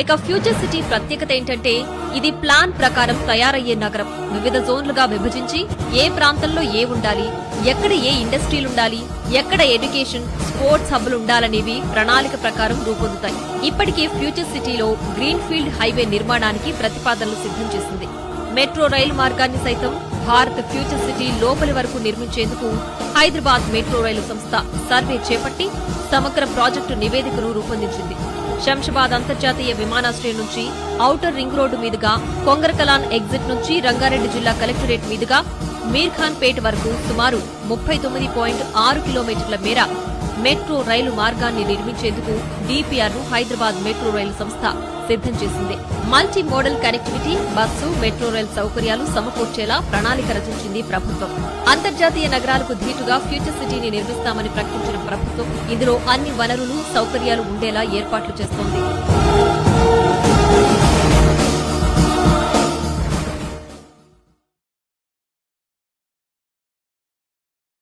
ఇక future city ప్రత్యేకత ఏంటంటే ఇది ప్లాన్ ప్రకారం తయారయ్యే నగరం. వివిధ జోన్లుగా విభజించి ఏ ప్రాంతంలో ఏ ఉండాలి ఎక్కడ ఏ ఇండస్ట్రీలుండాలి ఎక్కడ ఎడ్యుకేషన్ స్పోర్ట్స్ హబ్లు ఉండాలనేవి ప్రణాళిక ప్రకారం రూపొందుతాయి. ఇప్పటికే ఫ్యూచర్ సిటీలో గ్రీన్ ఫీల్డ్ హైవే నిర్మాణానికి ప్రతిపాదనలు సిద్ధం చేసింది. మెట్రో రైలు మార్గాన్ని సైతం భారత్ ఫ్యూచర్ సిటీ లోపలి వరకు నిర్మించేందుకు హైదరాబాద్ మెట్రో రైలు సంస్థ సర్వే చేపట్టి సమగ్ర ప్రాజెక్టు నివేదికను రూపొందించింది. శంషాబాద్ అంతర్జాతీయ విమానాశ్రయం నుంచి ఔటర్ రింగ్ రోడ్డు మీదుగా కొంగరకలాన్ ఎగ్జిట్ నుంచి రంగారెడ్డి జిల్లా కలెక్టరేట్ మీదుగా మీర్ఖాన్ పేట్ వరకు సుమారు ముప్పై తొమ్మిది పాయింట్ ఆరు కిలోమీటర్ల మేర మెట్రో రైలు మార్గాన్ని నిర్మించేందుకు డీపీఆర్ను హైదరాబాద్ మెట్రో రైలు సంస్థ సిద్ధం చేసింది. Multi modal connectivity bus metro rail సౌకర్యాలు సమకూర్చేలా ప్రణాళిక రచించింది ప్రభుత్వం. అంతర్జాతీయ నగరాలకు ధీటుగా ఫ్యూచర్ సిటీని నిర్మిస్తామని ప్రకటించిన ప్రభుత్వం ఇందులో అన్ని వనరులు సౌకర్యాలు ఉండేలా ఏర్పాట్లు చేస్తోంది.